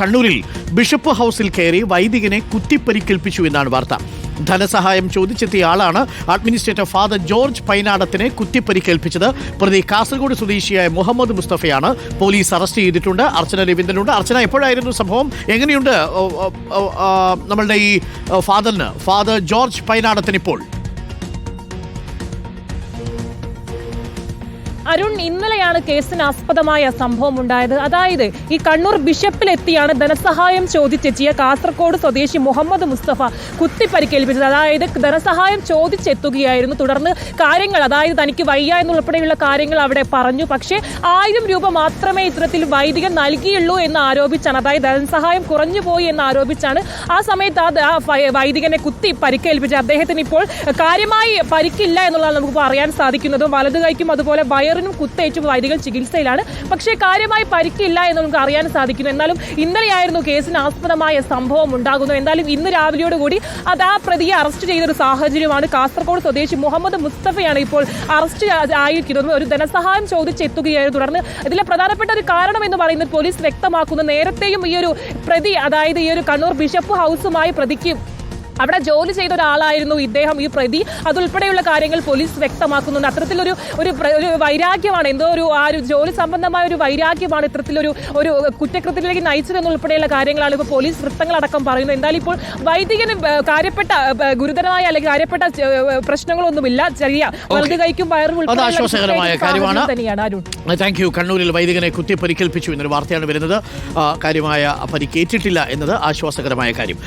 കണ്ണൂരിൽ ബിഷപ്പ് ഹൗസിൽ കയറി വൈദികനെ കുത്തിപ്പരിക്കേൽപ്പിച്ചു എന്നാണ് വാർത്ത. ധനസഹായം ചോദിച്ചെത്തിയ ആളാണ് അഡ്മിനിസ്ട്രേറ്റർ ഫാദർ ജോർജ് പൈനാടത്തിനെ കുത്തിപ്പരിക്കേൽപ്പിച്ചത്. പ്രതി കാസർഗോഡ് സ്വദേശിയായ മുഹമ്മദ് മുസ്തഫയാണ് പോലീസ് അറസ്റ്റ് ചെയ്തിട്ടുണ്ട്. അർച്ചന രവീന്ദ്രനുണ്ട്. അർച്ചന എപ്പോഴായിരുന്നു സംഭവം? എങ്ങനെയുണ്ട്? നമ്മളുടെ ഈ ഫാദറിന് ഫാദർ ജോർജ് പൈനാടത്തിന് ഇപ്പോൾ അരുൺ ഇന്നലെയാണ് കേസിന് ആസ്പദമായ സംഭവം ഉണ്ടായത് അതായത് ഈ കണ്ണൂർ ബിഷപ്പിലെത്തിയാണ് ധനസഹായം ചോദിച്ചെത്തിയ കാസർഗോഡ് സ്വദേശി മുഹമ്മദ് മുസ്തഫ കുത്തി പരിക്കേൽപ്പിച്ചത് അതായത് ധനസഹായം ചോദിച്ചെത്തുകയായിരുന്നു. തുടർന്ന് കാര്യങ്ങൾ അതായത് തനിക്ക് വയ്യ എന്നുൾപ്പെടെയുള്ള കാര്യങ്ങൾ അവിടെ പറഞ്ഞു. പക്ഷേ ആയിരം രൂപ മാത്രമേ ഇത്തരത്തിൽ വൈദികൻ നൽകിയുള്ളൂ എന്ന് ആരോപിച്ചാണ്. അതായത് ധനസഹായം കുറഞ്ഞു പോയി എന്ന് ആരോപിച്ചാണ് ആ സമയത്ത് ആ വൈദികനെ കുത്തി പരിക്കേൽപ്പിച്ചത് അദ്ദേഹത്തിന് ഇപ്പോൾ കാര്യമായി പരിക്കില്ല എന്നുള്ളതാണ് നമുക്ക് പറയാൻ സാധിക്കുന്നത്. വലതു കൈക്കും അതുപോലെ വയറിനും കുത്തേറ്റ് വൈദികൾ ചികിത്സയിലാണ്. പക്ഷേ കാര്യമായി പരിക്കില്ല എന്ന് നമുക്ക് അറിയാൻ സാധിക്കുന്നു. എന്നാലും ഇന്നലെയായിരുന്നു കേസിന് ആസ്പദമായ സംഭവം ഉണ്ടാകുന്നത്. എന്തായാലും ഇന്ന് രാവിലെയോടുകൂടി അത് ആ പ്രതിയെ അറസ്റ്റ് ചെയ്തൊരു സാഹചര്യമാണ്. കാസർഗോഡ് സ്വദേശി മുഹമ്മദ് മുസ്തഫയാണ് ഇപ്പോൾ അറസ്റ്റ് ആയിരിക്കുന്നത്. ഒരു ധനസഹായം ചോദിച്ചെത്തുകയായിരുന്നു തുടർന്ന് ഇതിലെ പ്രധാനപ്പെട്ട ഒരു കാരണം എന്ന് പറയുന്നത് പോലീസ് വ്യക്തമാക്കുന്നു. നേരത്തെയും ഈ ഒരു പ്രതി അതായത് ഈ ഒരു കണ്ണൂർ ബിഷപ്പ് ഹൗസുമായി പ്രതിക്ക് അവിടെ ജോലി ചെയ്ത ഒരാളായിരുന്നു ഇദ്ദേഹം ഈ പ്രതി. അതുൾപ്പെടെയുള്ള കാര്യങ്ങൾ പോലീസ് വ്യക്തമാക്കുന്നുണ്ട്. അത്തരത്തിലൊരു ഒരു ഒരു വൈരാഗ്യമാണ്. എന്തോ ഒരു ആ ഒരു ജോലി സംബന്ധമായ ഒരു വൈരാഗ്യമാണ് ഇത്തരത്തിലൊരു ഒരു കുറ്റകൃത്യത്തിലേക്ക് നയിച്ചതെന്നുൾപ്പെടെയുള്ള കാര്യങ്ങളാണ് ഇപ്പോൾ പോലീസ് വൃത്തങ്ങളടക്കം പറയുന്നത്. എന്തായാലും ഇപ്പോൾ വൈദികന് കാര്യപ്പെട്ട ഗുരുതരമായ അല്ലെങ്കിൽ കാര്യപ്പെട്ട പ്രശ്നങ്ങളൊന്നുമില്ല. ചെറിയ വലതു കൈക്കും വയറും ആശ്വാസകരമായ കാര്യമാണ്. താങ്ക് യു കണ്ണൂരിൽ വൈദികനെ കുത്തി പരിക്കേൽപ്പിച്ചു എന്നൊരു വാർത്തയാണ് വരുന്നത്. കാര്യമായ പരിക്കേറ്റിട്ടില്ല എന്നത് ആശ്വാസകരമായ കാര്യം.